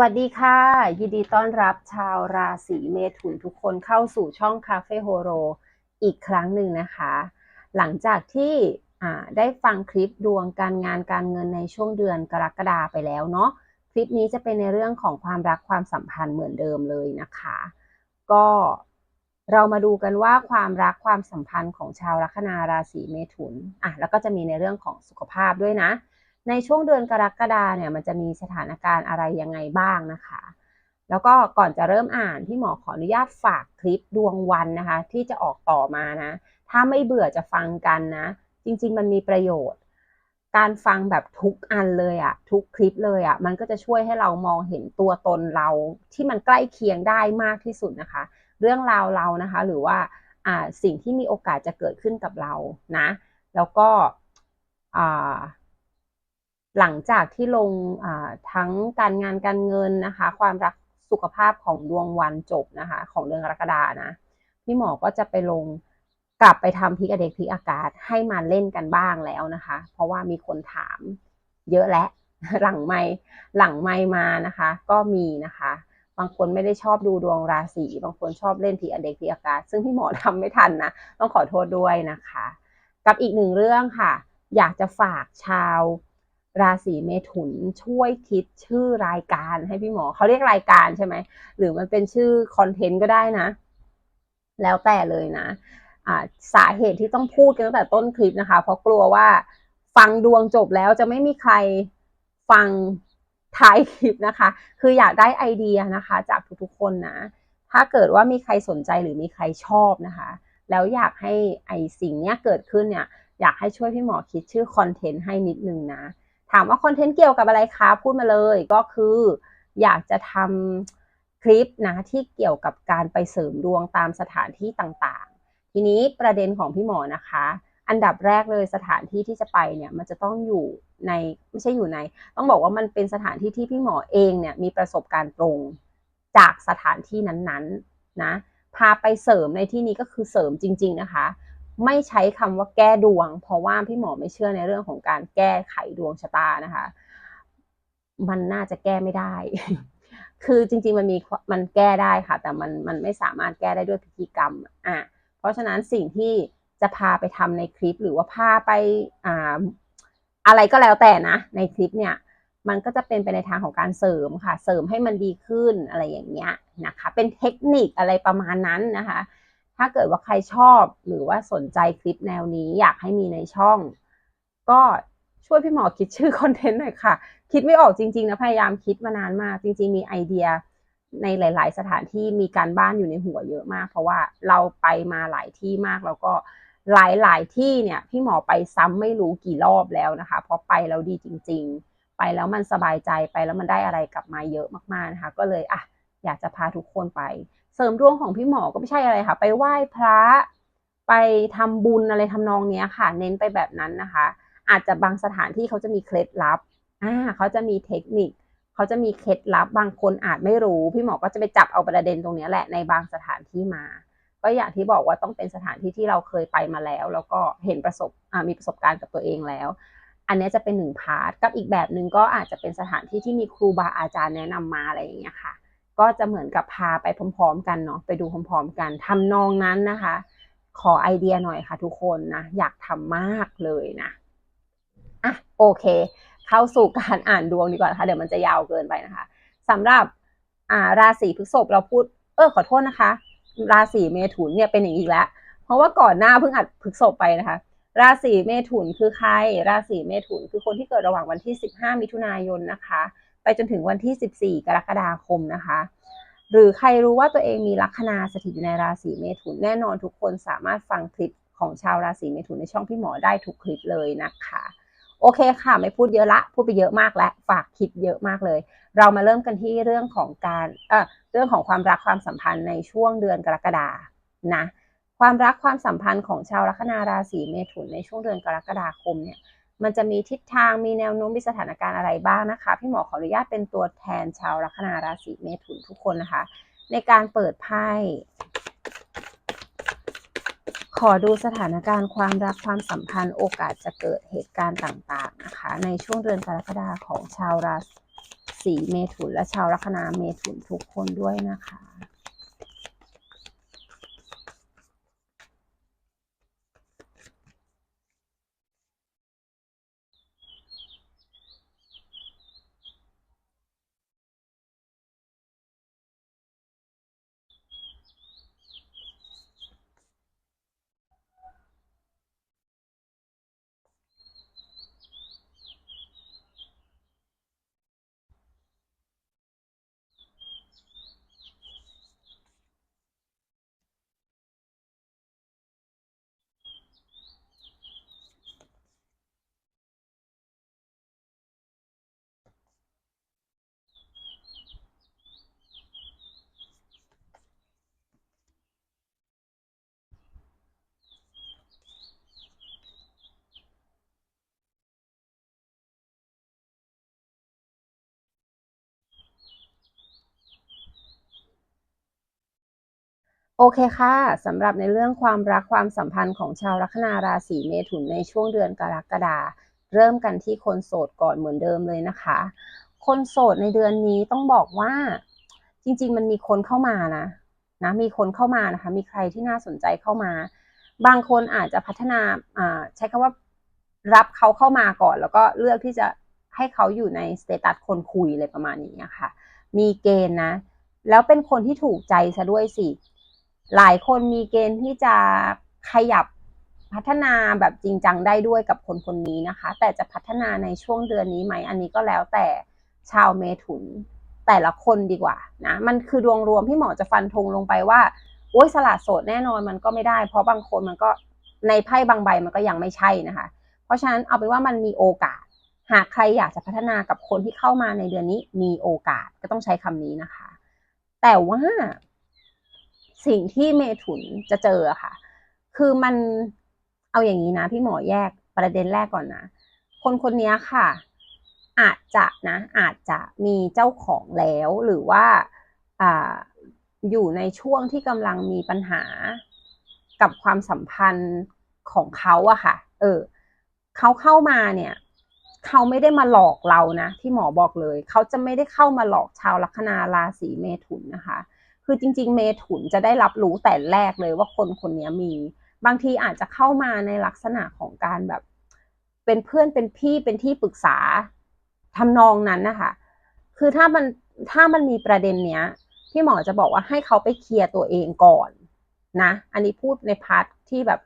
วัสดีค่ะ ยินดีต้อนรับชาวราศีเมถุนทุกคนเข้าสู่ช่องคาเฟ่โฮโรอีกครั้งหนึ่งนะคะ หลังจากที่ได้ฟังคลิปดวงการงานการเงินในช่วงเดือนกรกฎาไปแล้วเนาะคลิปนี้จะเป็นในเรื่องของความรักความสัมพันธ์เหมือนเดิมเลยนะคะ ก็เรามาดูกันว่าความรักความสัมพันธ์ของชาวลัคนาราศีเมถุนอะแล้วก็จะมีในเรื่องของสุขภาพด้วยนะ ในช่วงเดือนกรกฎาเนี่ยมันจะมีสถานการณ์อะไรยังไงบ้างนะคะ แล้วก็ก่อนจะเริ่มอ่านพี่หมอขออนุญาตฝากคลิปดวงวันนะคะ ที่จะออกต่อมานะ ถ้าไม่เบื่อจะฟังกันนะ จริง ๆ มันมีประโยชน์ การฟังแบบทุกอันเลยอะทุกคลิปเลยอะมันก็จะช่วยให้เรามองเห็นตัวตนเราที่มันใกล้เคียงได้มากที่สุดนะคะ เรื่องราวเรานะคะ หรือว่าสิ่งที่มีโอกาสจะเกิดขึ้นกับเรานะ แล้วก็ หลังจากที่ลงทั้งการงานการเงินนะคะ ความรักสุขภาพของดวงวันจบนะคะ ของเดือนกรกฎานะพี่หมอก็จะไปลงกลับไปทำพิกอเด็กพิกอากาศให้มาเล่นกันบ้างแล้วนะคะ เพราะว่ามีคนถามเยอะและหลังไม่หลังไม่มานะคะ ก็มีนะคะ บางคนไม่ได้ชอบดูดวงราศีบางคนชอบเล่นพีอเด็กพีอากาศซึ่งพี่หมอทำไม่ทันนะต้องขอโทษด้วยนะคะ กับอีกหนึ่งเรื่องค่ะ อยากจะฝากชาว ราศีเมถุนช่วยคิดชื่อรายการให้พี่หมอเขาเรียกรายการใช่ไหมหรือมันเป็นชื่อคอนเทนต์ก็ได้นะ แล้วแต่เลยนะะสาเหตุที่ต้องพูดกันตั้งแต่ต้นคลิปนะคะ เพราะกลัวว่าฟังดวงจบแล้วจะไม่มีใครฟังท้ายคลิปนะคะ คืออยากได้ไอเดียนะคะ จากทุกๆคนนะ ถ้าเกิดว่ามีใครสนใจหรือมีใครชอบนะคะ แล้วอยากให้ไอสิ่งนี้เกิดขึ้นเนี่ย อยากให้ช่วยพี่หมอคิดชื่อคอนเทนต์ให้นิดนึงนะ ถามว่าคอนเทนต์เกี่ยวกับอะไรคะพูดมาเลยก็คืออยากจะทำคลิปนะที่เกี่ยวกับการไปเสริมดวงตามสถานที่ต่างๆ ทีนี้ประเด็นของพี่หมอนะคะ อันดับแรกเลยสถานที่ที่จะไปเนี่ยมันจะต้องอยู่ในไม่ใช่อยู่ใน ต้องบอกว่ามันเป็นสถานที่ที่พี่หมอเองเนี่ยมีประสบการณ์ตรงจากสถานที่นั้นๆนะพาไปเสริมในที่นี้ก็คือเสริมจริง ๆนะคะ ไม่ใช้คำว่าแก้ดวง เพราะว่าพี่หมอไม่เชื่อในเรื่องของการแก้ไขดวงชะตานะคะ มันน่าจะแก้ไม่ได้ คือจริง ๆ มันมีมันแก้ได้ค่ะ แต่มันมันไม่สามารถแก้ได้ด้วยพิธีกรรมอะเพราะฉะนั้นสิ่งที่จะพาไปทำในคลิปหรือว่าพาไปอ่าอะไรก็แล้วแต่นะ ในคลิปเนี่ยมันก็จะเป็นไปในทางของการเสริมค่ะ เสริมให้มันดีขึ้นอะไรอย่างเงี้ยนะคะ เป็นเทคนิคอะไรประมาณนั้นนะคะ ถ้าเกิดว่าใครชอบหรือว่าสนใจคลิปแนวนี้อยากให้มีในช่อง ก็ช่วยพี่หมอคิดชื่อคอนเทนต์หน่อยค่ะ คิดไม่ออกจริงๆนะพยายามคิดมานานมาก จริง ๆ มีไอเดียในหลาย ๆ สถานที่มีการบ้านอยู่ในหัวเยอะมาก เพราะว่าเราไปมาหลายที่มากแล้วก็หลายๆที่เนี่ยพี่หมอไปซ้ำไม่รู้กี่รอบแล้วนะคะ เพราะไปแล้วดีจริง ๆ ไปแล้วมันสบายใจไปแล้วมันได้อะไรกลับมาเยอะมากๆนะคะ ก็เลยอะอยากจะพาทุกคนไป เสริมดวงของพี่หมอก็ไม่ใช่อะไรค่ะ ไปไหว้พระไปทำบุญอะไรทำนองนี้ค่ะ เน้นไปแบบนั้นนะคะ อาจจะบางสถานที่เขาจะมีเคล็ดลับอ่าเขาจะมีเทคนิคเขาจะมีเคล็ดลับบางคนอาจไม่รู้ พี่หมอก็จะไปจับเอาประเด็นตรงนี้แหละในบางสถานที่มา ก็อย่างที่บอกว่าต้องเป็นสถานที่ที่เราเคยไปมาแล้ว แล้วก็เห็นประสบมีประสบการณ์กับตัวเองแล้ว อันนี้จะเป็นหนึ่งพาร์ทกับอีกแบบหนึ่งก็อาจจะเป็นสถานที่ที่มีครูบาอาจารย์แนะนำมาอะไรอย่างเงี้ยค่ะ ก็จะเหมือนกับพาไปพร้อมๆ กันเนาะไปดูพร้อมๆ กันทำนองนั้นนะคะ ขอไอเดียหน่อยค่ะทุกคนนะ อยากทำมากเลยนะอะโอเค เข้าสู่การอ่านดวงดีกว่านะคะเดี๋ยวมันจะยาวเกินไปนะคะสำหรับอ่าราศีพฤษภเราพูด เออขอโทษนะคะ ราศีเมถุนเนี่ยเป็นอย่างอีกแล้ว เพราะว่าก่อนหน้าเพิ่งอัดพฤษภไปนะคะ ราศีเมถุนคือใคร ราศีเมถุนคือคนที่เกิดระหว่างวันที่ 15 มิถุนายนนะคะ จนถึงวันที่ 14 กรกฎาคมนะคะ หรือใครรู้ว่าตัวเองมีลัคนาสถิตอยู่ในราศีเมถุนแน่นอนทุกคนสามารถฟังคลิปของชาวราศีเมถุนในช่องพี่หมอได้ทุกคลิปเลยนะคะ โอเคค่ะ ไม่พูดเยอะละพูดไปเยอะมากแล้วฝากคิดเยอะมากเลย เรามาเริ่มกันที่เรื่องของการเอ่อเรื่องของความรักความสัมพันธ์ในช่วงเดือนกรกฎานะความรักความสัมพันธ์ของชาวลัคนาราศีเมถุนในช่วงเดือนกรกฎาคมเนี่ย มันจะมีทิศทางมีแนวโน้มมีสถานการณ์อะไรบ้างนะคะ พี่หมอขออนุญาตเป็นตัวแทนชาวลัคนาราศีเมถุนทุกคนนะคะ ในการเปิดไพ่ขอดูสถานการณ์ความรักความสัมพันธ์โอกาสจะเกิดเหตุการณ์ต่างๆนะคะ ในช่วงเดือนกรกฎาของชาวราศีเมถุนและชาวลัคนาเมถุนทุกคนด้วยนะคะ โอเคค่ะสำหรับในเรื่องความรักความสัมพันธ์ของชาวลัคนาราศีเมถุนในช่วงเดือนกรกฎาเริ่มกันที่คนโสดก่อนเหมือนเดิมเลยนะคะ คนโสดในเดือนนี้ต้องบอกว่า จริง ๆ มันมีคนเข้ามานะนะมีคนเข้ามานะคะ มีใครที่น่าสนใจเข้ามา บางคนอาจจะพัฒนาใช้คำว่ารับเขาเข้ามาก่อน แล้วก็เลือกที่จะให้เขาอยู่ในสเตตัสคนคุยเลยประมาณนี้ค่ะ มีเกณฑ์นะ แล้วเป็นคนที่ถูกใจซะด้วยสิ หลายคนมีเกณฑ์ที่จะขยับพัฒนาแบบจริงจังได้ด้วยกับคนคนนี้นะคะ แต่จะพัฒนาในช่วงเดือนนี้ไหมอันนี้ก็แล้วแต่ชาวเมถุนแต่ละคนดีกว่านะมันคือดวงรวมพี่หมอจะฟันธงลงไปว่าโอ้ยสละโสดแน่นอนมันก็ไม่ได้ เพราะบางคนมันก็ในไพ่บางใบมันก็ยังไม่ใช่นะคะ เพราะฉะนั้นเอาเป็นว่ามันมีโอกาส หากใครอยากจะพัฒนากับคนที่เข้ามาในเดือนนี้มีโอกาสก็ต้องใช้คำนี้นะคะ แต่ว่า สิ่งที่เมถุนจะเจอค่ะ คือมันเอาอย่างนี้นะ พี่หมอแยกประเด็นแรกก่อนนะ คนคนนี้ค่ะ อาจจะนะ อาจจะมีเจ้าของแล้วหรือว่าอ่าอยู่ในช่วงที่กำลังมีปัญหากับความสัมพันธ์ของเขาอะค่ะ เออเขาเข้ามาเนี่ยเขาไม่ได้มาหลอกเรานะที่หมอบอกเลย เขาจะไม่ได้เข้ามาหลอกชาวลัคนาราศีเมถุนนะคะ คือจริง ๆ เมถุนจะได้รับรู้แต่แรกเลยว่าคนคนนี้มี บางทีอาจจะเข้ามาในลักษณะของการแบบ เป็นเพื่อนเป็นพี่เป็นที่ปรึกษาทำนองนั้นนะคะคือถ้ามันถ้ามันมีประเด็นเนี้ย พี่หมอจะบอกว่าให้เขาไปเคลียร์ตัวเองก่อนนะ อันนี้พูดในพาร์ทที่แบบ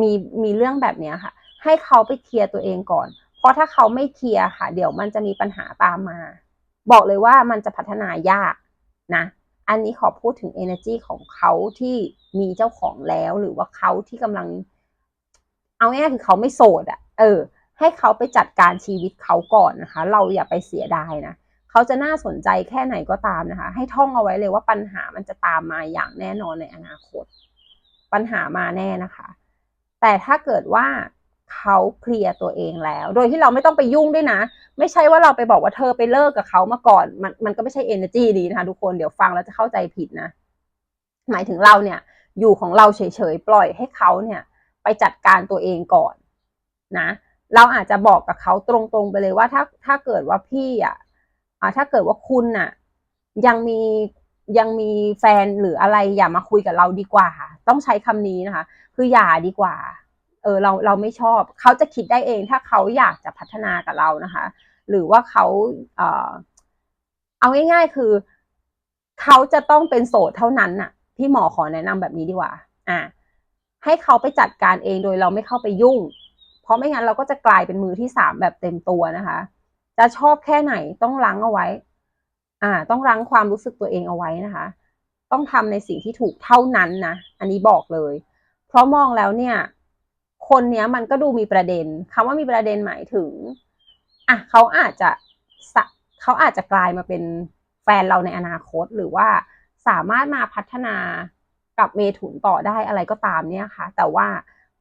มีมีเรื่องแบบนี้ค่ะ ให้เขาไปเคลียร์ตัวเองก่อน เพราะถ้าเขาไม่เคลียร์ค่ะ เดี๋ยวมันจะมีปัญหาตามมา บอกเลยว่ามันจะพัฒนายากนะ อันนี้ขอพูดถึง energy ของเขาที่มีเจ้าของแล้ว หรือว่าเขาที่กำลัง เอาง่ายๆคือเขาไม่โสดอะ่ะเออ ให้เขาไปจัดการชีวิตเขาก่อนนะคะ เราอย่าไปเสียดายนะเขาจะน่าสนใจแค่ไหนก็ตามนะคะ ให้ท่องเอาไว้เลยว่าปัญหามันจะตามมาอย่างแน่นอนในอนาคต ปัญหามาแน่นะคะ แต่ถ้าเกิดว่า เขาเคลียร์ตัวเองแล้ว โดยที่เราไม่ต้องไปยุ่งด้วยนะ ไม่ใช่ว่าเราไปบอกว่าเธอไปเลิกกับเขามาก่อน มันมันก็ไม่ใช่ energy ดีนะคะทุกคนเดี๋ยวฟังแล้วจะเข้าใจผิดนะ หมายถึงเราเนี่ยอยู่ของเราเฉยๆ ปล่อยให้เขาเนี่ย ไปจัดการตัวเองก่อนนะ เราอาจจะบอกกับเขาตรงๆไปเลยว่าถ้าถ้าเกิดว่าพี่อะถ้าเกิดว่าคุณอะ ยังมียังมีแฟนหรืออะไรอย่ามาคุยกับเราดีกว่า ต้องใช้คำนี้นะคะ คืออย่าดีกว่า เออเราเราไม่ชอบ เขาจะคิดได้เองถ้าเขาอยากจะพัฒนากับเรานะคะ หรือว่าเขาเออเอาง่ายๆคือ เขาจะต้องเป็นโสดเท่านั้นน่ะ พี่หมอขอแนะนำแบบนี้ดีกว่า อ่า ให้เขาไปจัดการเองโดยเราไม่เข้าไปยุ่ง เพราะไม่งั้นเราก็จะกลายเป็นมือที่สามแบบเต็มตัวนะคะ จะชอบแค่ไหนต้องรั้งเอาไว้ อ่า ต้องรั้งความรู้สึกตัวเองเอาไว้นะคะ ต้องทำในสิ่งที่ถูกเท่านั้นนะอันนี้บอกเลย เพราะมองแล้วเนี่ย คนเนี้ยมันก็ดูมีประเด็นคำว่ามีประเด็นหมายถึงอะเขาอาจจะเขาอาจจะกลายมาเป็นแฟนเราในอนาคตหรือว่าสามารถมาพัฒนากับเมถุนต่อได้อะไรก็ตามเนี่ยค่ะ แต่ว่า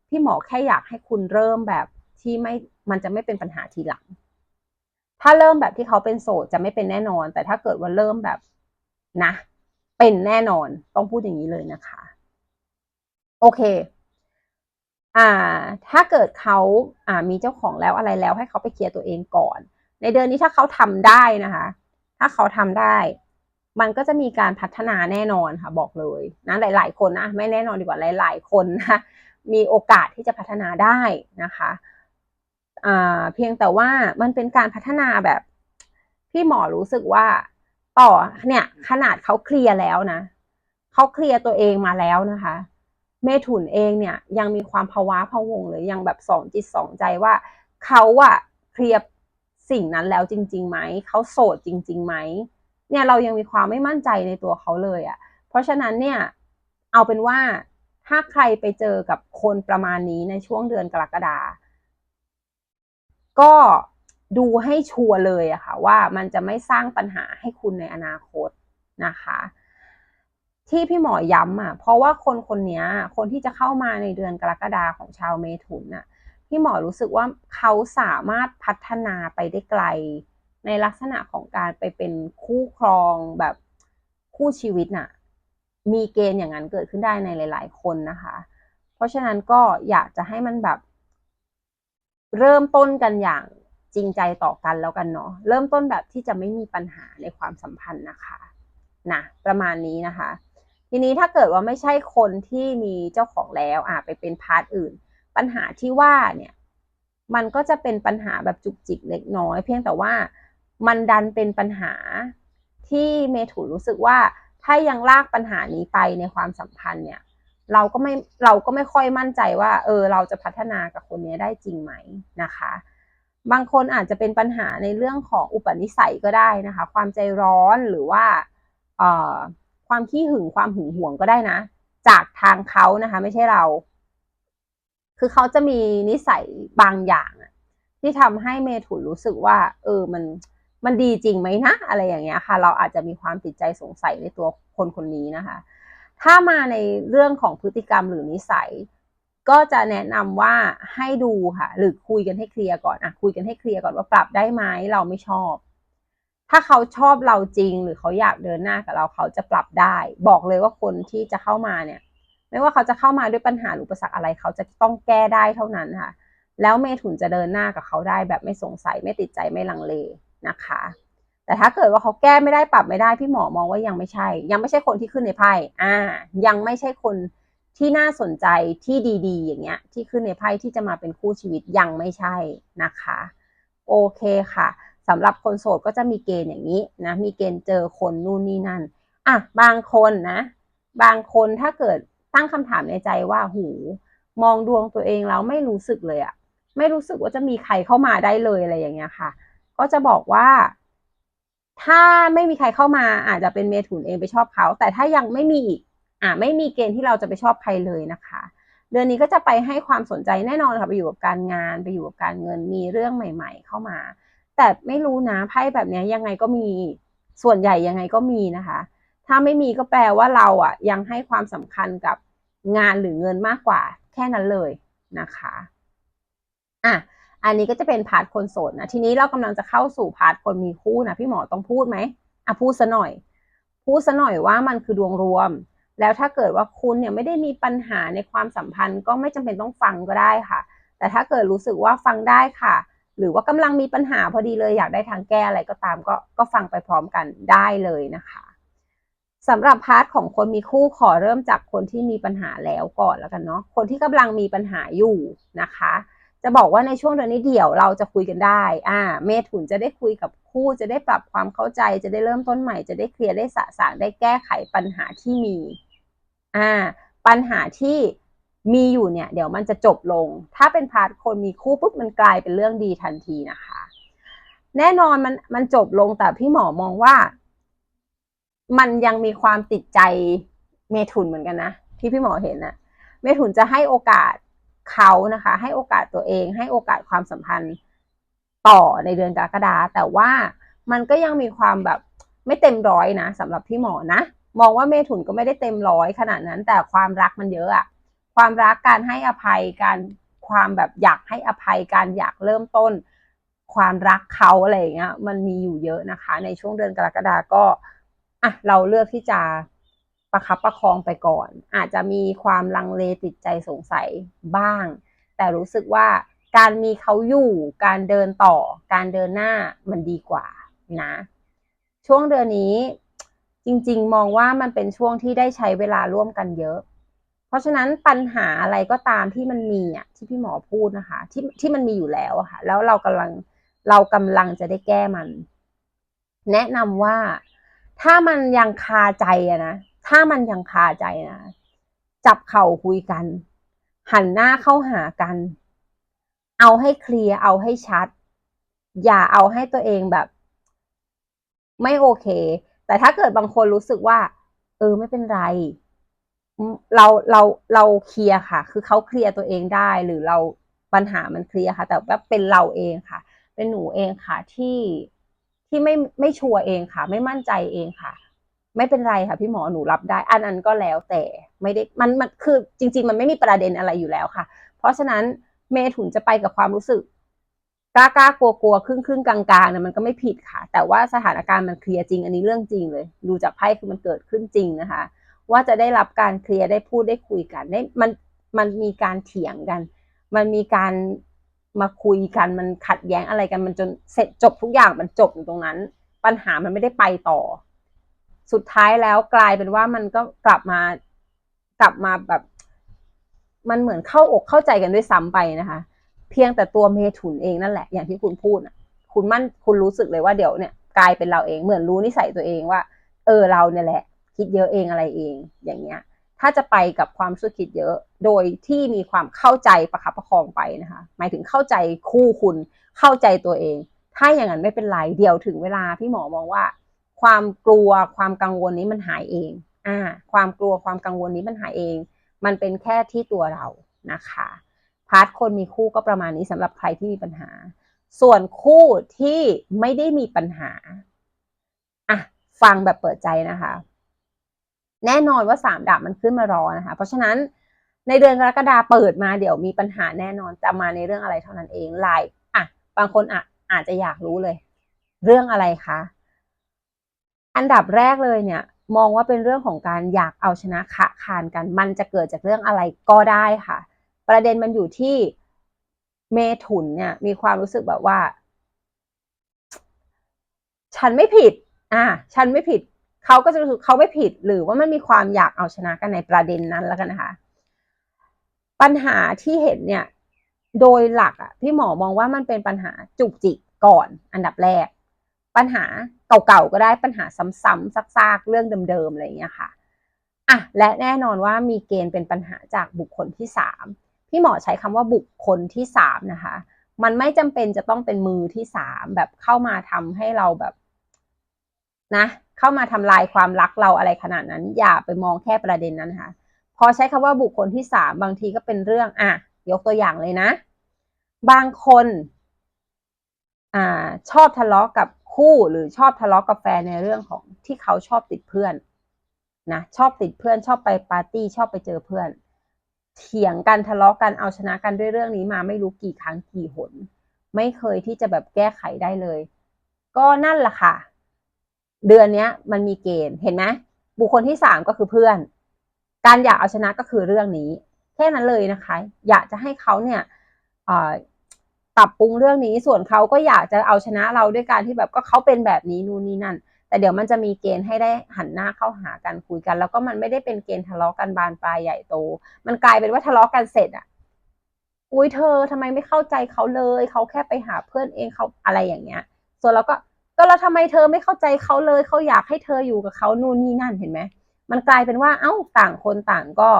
พี่หมอแค่อยากให้คุณเริ่มแบบที่ไม่มันจะไม่เป็นปัญหาทีหลัง ถ้าเริ่มแบบที่เขาเป็นโสดจะไม่เป็นแน่นอน แต่ถ้าเกิดว่าเริ่มแบบนะ เป็นแน่นอนต้องพูดอย่างนี้เลยนะคะ โอเค อ่าถ้าเกิดเขาอ่ามีเจ้าของแล้วอะไรแล้วให้เขาไปเคลียร์ตัวเองก่อน ในเดือนนี้ถ้าเขาทำได้นะคะ ถ้าเขาทำได้ มันก็จะมีการพัฒนาแน่นอนค่ะ บอกเลยนะหลาย ๆ คนนะไม่แน่นอนดีกว่าหลาย ๆ คนนะมีโอกาสที่จะพัฒนาได้นะคะอ่าเพียงแต่ว่ามันเป็นการพัฒนาแบบพี่หมอรู้สึกว่าต่อเนี่ยขนาดเขาเคลียร์แล้วนะเขาเคลียร์ตัวเองมาแล้วนะคะ เมถุนเองเนี่ยยังมีความภาวะพะวงเลยยังแบบสองจิตสองใจว่าเขาอะเคลียร์สิ่งนั้นแล้วจริงๆไหมเขาโสดจริงๆไหมเนี่ยเรายังมีความไม่มั่นใจในตัวเขาเลยอะเพราะฉะนั้นเนี่ยเอาเป็นว่าถ้าใครไปเจอกับคนประมาณนี้ในช่วงเดือนกรกฎาก็ดูให้ชัวร์เลยอะค่ะว่ามันจะไม่สร้างปัญหาให้คุณในอนาคตนะคะ ที่พี่หมอย้ำอะ เพราะว่าคนคนนี้คนที่จะเข้ามาในเดือนกรกฎาของชาวเมถุนน่ะ พี่หมอรู้สึกว่าเขาสามารถพัฒนาไปได้ไกล ในลักษณะของการไปเป็นคู่ครองแบบคู่ชีวิตน่ะ มีเกณฑ์อย่างนั้นเกิดขึ้นได้ในหลาย ๆ คนนะคะ เพราะฉะนั้นก็อยากจะให้มันแบบ เริ่มต้นกันอย่างจริงใจต่อกันแล้วกันเนาะ เริ่มต้นแบบที่จะไม่มีปัญหาในความสัมพันธ์นะคะนะประมาณนี้นะคะ ทีนี้ถ้าเกิดว่าไม่ใช่คนที่มีเจ้าของแล้วอ่าไปเป็นพาร์ทอื่น ปัญหาที่ว่าเนี่ยมันก็จะเป็นปัญหาแบบจุกจิกเล็กน้อย เพียงแต่ว่ามันดันเป็นปัญหาที่เมถุรู้สึกว่าถ้ายังลากปัญหานี้ไปในความสัมพันธ์เนี่ย เราก็ไม่เราก็ไม่ค่อยมั่นใจว่า เออ เราจะพัฒนากับคนนี้ได้จริงไหมนะคะ บางคนอาจจะเป็นปัญหาในเรื่องของอุปนิสัยก็ได้นะคะ ความใจร้อนหรือว่า ความขี้หึงความหึงหวงก็ได้นะ จากทางเขานะคะ ไม่ใช่เรา คือเขาจะมีนิสัยบางอย่างที่ทำให้เมถุนรู้สึกว่า เออมันมันดีจริงไหมนะ อะไรอย่างเงี้ยค่ะ เราอาจจะมีความติดใจสงสัยในตัวคนคนนี้นะคะ ถ้ามาในเรื่องของพฤติกรรมหรือนิสัย ก็จะแนะนำว่าให้ดูค่ะ หรือคุยกันให้เคลียร์ก่อนอะคุยกันให้เคลียร์ก่อนว่าปรับได้ไหมเราไม่ชอบ ถ้าเขาชอบเราจริงหรือเขาอยากเดินหน้ากับเราเขาจะปรับได้ บอกเลยว่าคนที่จะเข้ามาเนี่ย ไม่ว่าเขาจะเข้ามาด้วยปัญหาหรืออุปสรรคอะไร เขาจะต้องแก้ได้เท่านั้นค่ะ แล้วเมถุนจะเดินหน้ากับเขาได้แบบไม่สงสัยไม่ติดใจไม่ลังเลนะคะ แต่ถ้าเกิดว่าเขาแก้ไม่ได้ปรับไม่ได้พี่หมอมองว่ายังไม่ใช่ ยังไม่ใช่คนที่ขึ้นในไพ่อ่า ยังไม่ใช่คนที่น่าสนใจที่ดีๆ อย่างเงี้ย ที่ขึ้นในไพ่ที่จะมาเป็นคู่ชีวิตยังไม่ใช่นะคะ โอเคค่ะ สำหรับคนโสดก็จะมีเกณฑ์อย่างนี้นะมีเกณฑ์เจอคนนู่นนี่นั่นอะบางคนนะ บางคนถ้าเกิดตั้งคำถามในใจว่าหูมองดวงตัวเองแล้วไม่รู้สึกเลยอะไม่รู้สึกว่าจะมีใครเข้ามาได้เลยอะไรอย่างเงี้ยค่ะ ก็จะบอกว่า ถ้าไม่มีใครเข้ามาอาจจะเป็นเมถุนเองไปชอบเขา แต่ถ้ายังไม่มีอีกอ่าไม่มีเกณฑ์ที่เราจะไปชอบใครเลยนะคะ เดือนนี้ก็จะไปให้ความสนใจแน่นอนค่ะไปอยู่กับการงานไปอยู่กับการเงินมีเรื่องใหม่ ๆ เข้ามา แต่ไม่รู้นะไพ่แบบนี้ยังไงก็มีส่วนใหญ่ยังไงก็มีนะคะ ถ้าไม่มีก็แปลว่าเราอะยังให้ความสำคัญกับงานหรือเงินมากกว่า แค่นั้นเลยนะคะอะอันนี้ก็จะเป็นพาร์ทคนโสดนะทีนี้เรากำลังจะเข้าสู่พาร์ทคนมีคู่นะพี่หมอต้องพูดไหมอะพูดซะหน่อย พูดซะหน่อยว่ามันคือดวงรวม แล้วถ้าเกิดว่าคุณเนี่ยไม่ได้มีปัญหาในความสัมพันธ์ก็ไม่จำเป็นต้องฟังก็ได้ค่ะ แต่ถ้าเกิดรู้สึกว่าฟังได้ค่ะ หรือว่ากำลังมีปัญหาพอดีเลยอยากได้ทางแก้อะไรก็ตามก็ก็ฟังไปพร้อมกันได้เลยนะคะสำหรับพาร์ทของคนมีคู่ขอเริ่มจากคนที่มีปัญหาแล้วก่อนแล้วกันเนาะคนที่กำลังมีปัญหาอยู่นะคะ จะบอกว่าในช่วงเดือนนี้เดี่ยวเราจะคุยกันได้อ่าเมถุนจะได้คุยกับคู่จะได้ปรับความเข้าใจ จะได้เริ่มต้นใหม่ จะได้เคลียร์ได้สะสางได้แก้ไขปัญหาที่มีอ่าปัญหาที่ มีอยู่เนี่ยเดี๋ยวมันจะจบลง ถ้าเป็นพาร์ทคนมีคู่ปุ๊บมันกลายเป็นเรื่องดีทันทีนะคะ แน่นอนมันมันจบลงแต่พี่หมอมองว่า มันยังมีความติดใจเมถุนเหมือนกันนะที่พี่หมอเห็นนะเมถุนจะให้โอกาสเขานะคะ ให้โอกาสตัวเอง ให้โอกาสความสัมพันธ์ต่อในเดือนกรกฎาแต่ว่ามันก็ยังมีความแบบไม่เต็มร้อยนะสำหรับพี่หมอนะ มองว่าเมถุนก็ไม่ได้เต็มร้อยขนาดนั้น แต่ความรักมันเยอะอะ ความรักการให้อภัยการความแบบอยากให้อภัยการอยากเริ่มต้น ความรักเขาอะไรอย่างเงี้ยมันมีอยู่เยอะนะคะ ในช่วงเดือนกรกฎาก็อะเราเลือกที่จะประคับประคองไปก่อน อาจจะมีความลังเลติดใจสงสัยบ้าง แต่รู้สึกว่าการมีเขาอยู่การเดินต่อการเดินหน้ามันดีกว่านะ ช่วงเดือนนี้จริงๆ มองว่ามันเป็นช่วงที่ได้ใช้เวลาร่วมกันเยอะ ราะฉะนั้นปัญหาอะไรก็ตามที่มันมีอะที่พี่หมอพูดนะคะ ที่ที่มันมีอยู่แล้วอะค่ะ แล้วเรากำลังเรากำลังจะได้แก้มัน แนะนำว่าถ้ามันยังคาใจอะนะถ้ามันยังคาใจนะจับเข่าคุยกัน หันหน้าเข้าหากัน เอาให้เคลียร์เอาให้ชัด อย่าเอาให้ตัวเองแบบ ไม่โอเค แต่ถ้าเกิดบางคนรู้สึกว่า เออไม่เป็นไร เราเราเราเคลียร์ค่ะ คือเขาเคลียร์ตัวเองได้หรือเราปัญหามันเคลียร์ค่ะ แต่ว่าเป็นเราเองค่ะ เป็นหนูเองค่ะที่ที่ไม่ไม่ชัวร์เองค่ะ ไม่มั่นใจเองค่ะ ไม่เป็นไรค่ะพี่หมอหนูรับได้ อันนั้นก็แล้วแต่ไม่ได้มันมันคือจริง ๆ มันไม่มีประเด็นอะไรอยู่แล้วค่ะ เพราะฉะนั้นเมถุนจะไปกับความรู้สึกกล้ากล้ากลัวกลัวครึ่งครึ่งกลางๆเนี่ยมันก็ไม่ผิดค่ะ แต่ว่าสถานการณ์มันเคลียร์จริง อันนี้เรื่องจริงเลย ดูจากไพ่คือมันเกิดขึ้นจริงนะคะ ว่าจะได้รับการเคลียร์ได้พูดได้คุยกันได้มันมันมีการเถียงกัน มันมีการมาคุยกันมันขัดแย้งอะไรกันมันจนเสร็จจบทุกอย่างมันจบอยู่ตรงนั้น ปัญหามันไม่ได้ไปต่อ สุดท้ายแล้วกลายเป็นว่ามันก็กลับมากลับมาแบบ มันเหมือนเข้าอกเข้าใจกันด้วยซ้ำไปนะคะ เพียงแต่ตัวเมถุนเองนั่นแหละ อย่างที่คุณพูดคุณมั่นคุณรู้สึกเลยว่าเดี๋ยวเนี่ยกลายเป็นเราเองเหมือนรู้นิสัยตัวเองว่า เออเราเนี่ยแหละ คิดเยอะเองอะไรเองอย่างเงี้ย ถ้าจะไปกับความสุคิดเยอะ โดยที่มีความเข้าใจประคับประคองไปนะคะ หมายถึงเข้าใจคู่คุณเข้าใจตัวเอง ถ้าอย่างนั้นไม่เป็นไรเดี๋ยวถึงเวลาพี่หมอมองว่า ความกลัวความกังวลนี้มันหายเอง อ่า ความกลัวความกังวลนี้มันหายเอง มันเป็นแค่ที่ตัวเรานะคะพาร์ทคนมีคู่ก็ประมาณนี้สำหรับใครที่มีปัญหา ส่วนคู่ที่ไม่ได้มีปัญหาอะฟังแบบเปิดใจนะคะ แน่นอนว่าสามดาบมันขึ้นมารอนะคะ เพราะฉะนั้นในเดือนกรกฎาเปิดมาเดี๋ยวมีปัญหาแน่นอนจะมาในเรื่องอะไรเท่านั้นเองลายอะบางคนอะอาจจะอยากรู้เลย เรื่องอะไรคะอันดับแรกเลยเนี่ย มองว่าเป็นเรื่องของการอยากเอาชนะขะคานกัน มันจะเกิดจากเรื่องอะไรก็ได้ค่ะ ประเด็นมันอยู่ที่เมถุนเนี่ย มีความรู้สึกแบบว่า ฉันไม่ผิด อ่าฉันไม่ผิด เขาก็จะรู้สึกเขาไม่ผิดหรือว่ามันมีความอยากเอาชนะกันในประเด็นนั้นแล้วกันนะคะ ปัญหาที่เห็นเนี่ย โดยหลักอะพี่หมอมองว่ามันเป็นปัญหาจุกจิกก่อนอันดับแรก ปัญหาเก่าๆก็ได้ปัญหาซ้ำๆซากๆเรื่องเดิมๆอะไรอย่างเงี้ยค่ะอะและแน่นอนว่ามีเกณฑ์เป็นปัญหาจากบุคคลที่สามพี่หมอใช้คำว่าบุคคลที่สามนะคะ มันไม่จำเป็นจะต้องเป็นมือที่สามแบบเข้ามาทำให้เราแบบนะ เข้ามาทำลายความรักเราอะไรขนาดนั้น อย่าไปมองแค่ประเด็นนั้นนะคะพอใช้คำว่าบุคคลที่สามบางทีก็เป็นเรื่องอะยกตัวอย่างเลยนะ บางคนอ่าชอบทะเลาะกับคู่หรือชอบทะเลาะกับแฟนในเรื่องของที่เขาชอบติดเพื่อนนะชอบติดเพื่อนชอบไปปาร์ตี้ชอบไปเจอเพื่อน เถียงกันทะเลาะกันเอาชนะกันด้วยเรื่องนี้มาไม่รู้กี่ครั้งกี่หน ไม่เคยที่จะแบบแก้ไขได้เลย ก็นั่นแหละค่ะ เดือนนี้มันมีเกณฑ์เห็นไหมบุคคลที่สามก็คือเพื่อน การอยากเอาชนะก็คือเรื่องนี้ แค่นั้นเลยนะคะ อยากจะให้เขาเนี่ยปรับปรุงเรื่องนี้ส่วนเขาก็อยากจะเอาชนะเราด้วยการที่แบบก็เขาเป็นแบบนี้นู่นนี่นั่น แต่เดี๋ยวมันจะมีเกณฑ์ให้ได้หันหน้าเข้าหากันคุยกัน แล้วก็มันไม่ได้เป็นเกณฑ์ทะเลาะกันบานปลายใหญ่โต มันกลายเป็นว่าทะเลาะกันเสร็จอะอุ้ยเธอทำไมไม่เข้าใจเขาเลย เขาแค่ไปหาเพื่อนเองเขาอะไรอย่างเงี้ย ส่วนเราก็ ก็เราทำไมเธอไม่เข้าใจเขาเลยเขาอยากให้เธออยู่กับเขานู่นนี่นั่นเห็นไหมมันกลายเป็นว่า เอ้าต่างคนต่างก็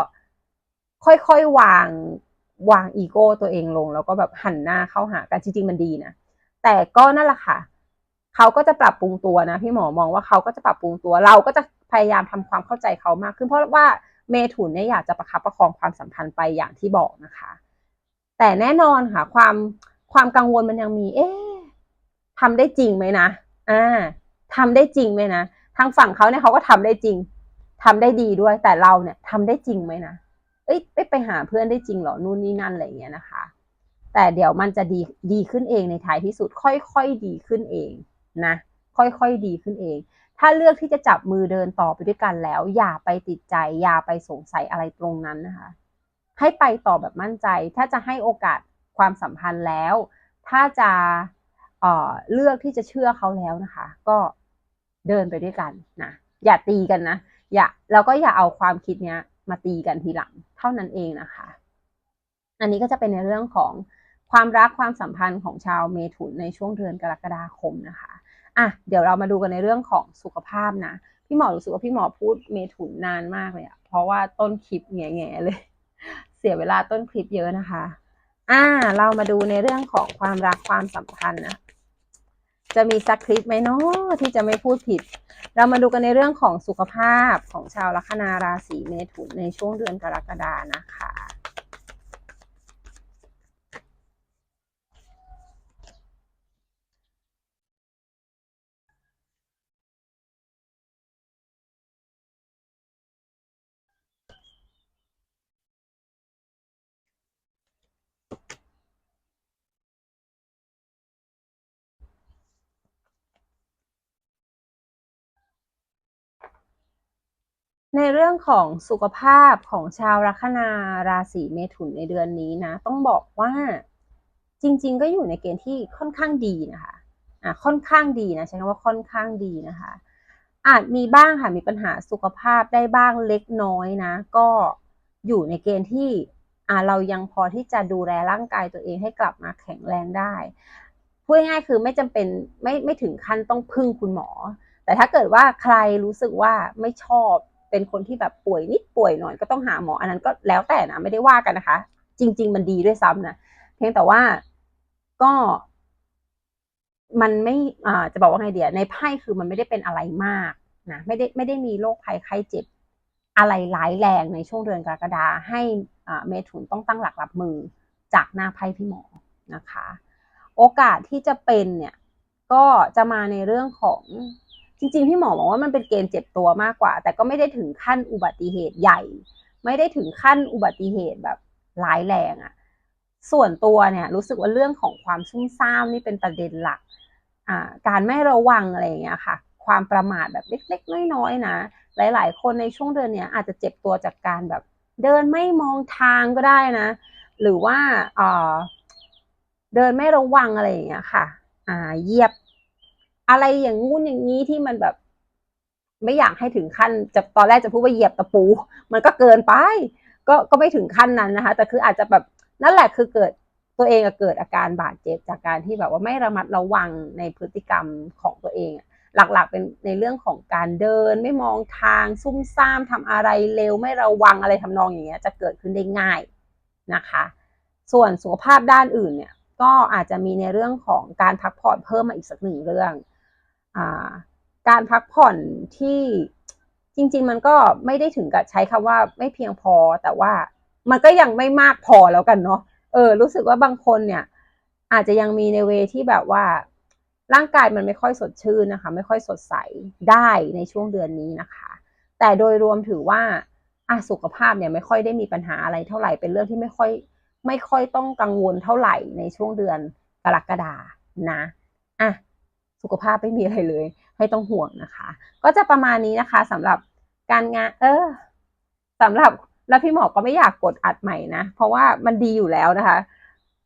ค่อยๆวางวางอีโก้ตัวเองลง แล้วก็แบบหันหน้าเข้าหากันจริงๆมันดีนะแต่ก็นั่นแหละค่ะเขาก็จะปรับปรุงตัวนะพี่หมอมองว่าเขาก็จะปรับปรุงตัว เราก็จะพยายามทำความเข้าใจเขามากขึ้น เพราะว่าเมถุนเนี่ยอยากจะประคับประคองความสัมพันธ์ไปอย่างที่บอกนะคะ แต่แน่นอนค่ะ ความความกังวลมันยังมี เอ๊ะทำได้จริงไหมนะ อ่าทำได้จริงไหมนะทางฝั่งเขาเนี่ยเขาก็ทำได้จริงทำได้ดีด้วยแต่เราเนี่ยทำได้จริงไหมนะเอ้ยไปหาเพื่อนได้จริงเหรอนู่นนี่นั่นอะไรเงี้ยนะคะ แต่เดี๋ยวมันจะดีดีขึ้นเองในท้ายที่สุด ค่อยๆดีขึ้นเองนะค่อยๆดีขึ้นเอง ถ้าเลือกที่จะจับมือเดินต่อไปด้วยกันแล้ว อย่าไปติดใจ อย่าไปสงสัยอะไรตรงนั้นนะคะ ให้ไปต่อแบบมั่นใจ ถ้าจะให้โอกาสความสัมพันธ์แล้ว ถ้าจะ เลือกที่จะเชื่อเขาแล้วนะคะ ก็เดินไปด้วยกันนะอย่าตีกันนะอย่าแล้วก็อย่าเอาความคิดเนี้ย มาตีกันทีหลัง เท่านั้นเองนะคะ อันนี้ก็จะเป็นในเรื่องของความรักความสัมพันธ์ของชาวเมถุนในช่วงเดือนกรกฎาคมนะคะอะเดี๋ยวเรามาดูกันในเรื่องของสุขภาพนะพี่หมอรู้สึกว่าพี่หมอพูดเมถุนนานมากเลยอะเพราะว่าต้นคลิปแง่ๆเลย เสียเวลาต้นคลิปเยอะนะคะ อ่า เรามาดูในเรื่องของความรักความสัมพันธ์นะ จะมีสักคลิปไหมเนาะที่จะไม่พูดผิด เรามาดูกันในเรื่องของสุขภาพของชาวลัคนาราศีเมถุนในช่วงเดือนกรกฎานะคะ ในเรื่องของสุขภาพของชาวลัคนาราศีเมถุนในเดือนนี้นะ ต้องบอกว่าจริง ๆ ก็อยู่ในเกณฑ์ที่ค่อนข้างดีนะคะอะค่อนข้างดีนะใช้คำว่าค่อนข้างดีนะคะ อาจมีบ้างค่ะมีปัญหาสุขภาพได้บ้างเล็กน้อยนะ ก็อยู่ในเกณฑ์ที่อ่าเรายังพอที่จะดูแลร่างกายตัวเองให้กลับมาแข็งแรงได้พูดง่ายๆคือไม่จำเป็นไม่ไม่ถึงขั้นต้องพึ่งคุณหมอ แต่ถ้าเกิดว่าใครรู้สึกว่าไม่ชอบ เป็นคนที่แบบป่วยนิดป่วยหน่อยก็ต้องหาหมออันนั้นก็แล้วแต่นะไม่ได้ว่ากันนะคะ จริง ๆ มันดีด้วยซ้ำนะเพียงแต่ว่าก็มันไม่อ่าจะบอกว่าไงเดียในไพ่คือมันไม่ได้เป็นอะไรมากนะไม่ได้ไม่ได้มีโรคภัยไข้เจ็บอะไรร้ายแรงในช่วงเดือนกรกฎาให้อ่าเมถุนต้องตั้งหลักรับมือจากหน้าไพ่พี่หมอนะคะ โอกาสที่จะเป็นเนี่ยก็จะมาในเรื่องของ จริงๆพี่หมอบอกว่ามันเป็นเกณฑ์เจ็บตัวมากกว่า แต่ก็ไม่ได้ถึงขั้นอุบัติเหตุใหญ่ ไม่ได้ถึงขั้นอุบัติเหตุแบบร้ายแรงอะส่วนตัวเนี่ยรู้สึกว่าเรื่องของความซุ่มซ่ามนี่เป็นประเด็นหลักอ่าการไม่ระวังอะไรอย่างเงี้ยค่ะ ความประมาทแบบเล็กๆ น้อยๆนะ หลาย ๆ คนในช่วงเดือนเนี้ยอาจจะเจ็บตัวจากการแบบเดินไม่มองทางก็ได้นะ หรือว่าเดินไม่ระวังอะไรอย่างเงี้ยค่ะอ่าเหยียบ อะไรอย่างงู้นอย่างนี้ที่มันแบบ ไม่อยากให้ถึงขั้น จะตอนแรกจะพูดว่าเหยียบตะปู มันก็เกินไป ก็ก็ไม่ถึงขั้นนั้นนะคะ แต่คืออาจจะแบบนั่นแหละคือเกิดตัวเองเกิดอาการบาดเจ็บจากการที่แบบว่าไม่ระมัดระวังในพฤติกรรมของตัวเอง หลักๆเป็นในเรื่องของการเดิน ไม่มองทางซุ่มซ่ามทำอะไรเร็วไม่ระวังอะไรทำนองอย่างเงี้ย จะเกิดขึ้นได้ง่ายนะคะ ส่วนสุขภาพด้านอื่นเนี่ยก็อาจจะมีในเรื่องของการพักผ่อนเพิ่มมาอีกสักหนึ่งเรื่อง การพักผ่อนที่จริง ๆ มันก็ไม่ได้ถึงกับใช้คำว่าไม่เพียงพอแต่ว่ามันก็ยังไม่มากพอแล้วกันเนาะเออ รู้สึกว่าบางคนเนี่ย อาจจะยังมีในเวที่แบบว่า ร่างกายมันไม่ค่อยสดชื่นนะคะ ไม่ค่อยสดใสได้ในช่วงเดือนนี้นะคะ แต่โดยรวมถือว่าอะสุขภาพเนี่ยไม่ค่อยได้มีปัญหาอะไรเท่าไหร่เป็นเรื่องที่ไม่ค่อย ไม่ค่อยต้องกังวลเท่าไหร่ในช่วงเดือนกรกฎานะ สุขภาพไม่มีอะไรเลยให้ต้องห่วงนะคะ ก็จะประมาณนี้นะคะสำหรับการงาน เออสำหรับแล้วพี่หมอก็ไม่อยากกดอัดใหม่นะ เพราะว่ามันดีอยู่แล้วนะคะ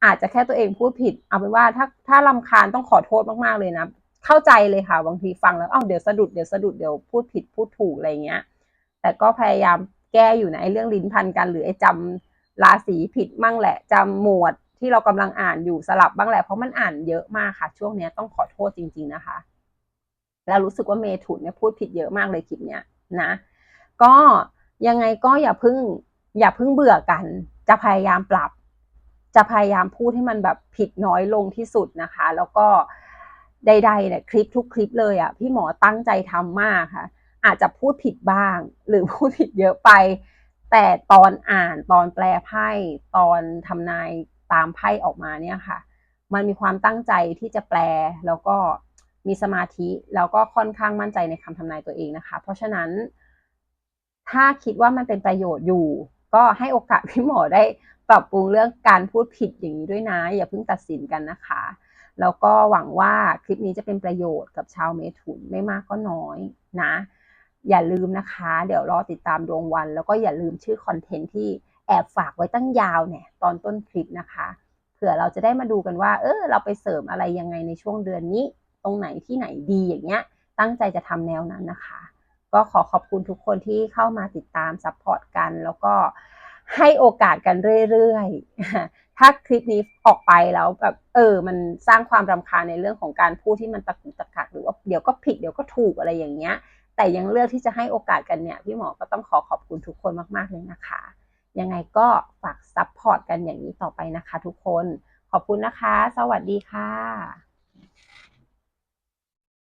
อาจจะแค่ตัวเองพูดผิด เอาเป็นว่าถ้าถ้าลำคาญต้องขอโทษมากๆเลยนะ เข้าใจเลยค่ะ บางทีฟังแล้วอ้าวเดี๋ยวสะดุดเดี๋ยวสะดุดเดี๋ยวพูดผิดพูดถูกอะไรเงี้ย แต่ก็พยายามแก้อยู่นะไอ้เรื่องลิ้นพันกัน หรือไอ้จำราศีผิดมั่งแหละจำหมวด ที่เรากำลังอ่านอยู่สลับบ้างแหละเพราะมันอ่านเยอะมากค่ะ ช่วงนี้ต้องขอโทษจริง ๆนะคะ แล้วรู้สึกว่าเมถุนเนี่ยพูดผิดเยอะมากเลยคลิปเนี้ยนะ ก็ยังไงก็อย่าพึ่งอย่าพึ่งเบื่อกัน จะพยายามปรับ จะพยายามพูดให้มันแบบผิดน้อยลงที่สุดนะคะ แล้วก็ใดๆเนี่ยคลิปทุกคลิปเลยอะ่ะพี่หมอตั้งใจทำมากค่ะ อาจจะพูดผิดบ้าง หรือพูดผิดเยอะไป แต่ตอนอ่านตอนแปลไพ่ตอนทำนาย ตามไพ่ออกมาเนี่ยค่ะ มันมีความตั้งใจที่จะแปลแล้วก็มีสมาธิแล้วก็ค่อนข้างมั่นใจในคำทำนายตัวเองนะคะ เพราะฉะนั้นถ้าคิดว่ามันเป็นประโยชน์อยู่ ก็ให้โอกาสพี่หมอได้ปรับปรุงเรื่องการพูดผิดอย่างนี้ด้วยนะ อย่าเพิ่งตัดสินกันนะคะ แล้วก็หวังว่าคลิปนี้จะเป็นประโยชน์กับชาวเมถุนไม่มากก็น้อยนะ อย่าลืมนะคะ เดี๋ยวรอติดตามดวงวัน แล้วก็อย่าลืมชื่อคอนเทนต์ที่ แอบฝากไว้ตั้งยาวเนี่ยตอนต้นคลิปนะคะ เผื่อเราจะได้มาดูกันว่า เออเราไปเสริมอะไรยังไงในช่วงเดือนนี้ ตรงไหนที่ไหนดีอย่างเงี้ย ตั้งใจจะทำแนวนั้นนะคะ ก็ขอขอบคุณทุกคนที่เข้ามาติดตามซัพพอร์ตกัน แล้วก็ให้โอกาสกันเรื่อยๆ ถ้าคลิปนี้ออกไปแล้วแบบเออ มันสร้างความรำคาญในเรื่องของการพูดที่มันตะกุกตะกักหรือว่าเดี๋ยวก็ผิดเดี๋ยวก็ถูกอะไรอย่างเงี้ย แต่ยังเลือกที่จะให้โอกาสกันเนี่ย พี่หมอก็ต้องขอขอบคุณทุกคนมากๆเลยนะคะ ยังไงก็ฝากซัพพอร์ตกันอย่างนี้ต่อไปนะคะทุกคน ขอบคุณนะคะ สวัสดีค่ะ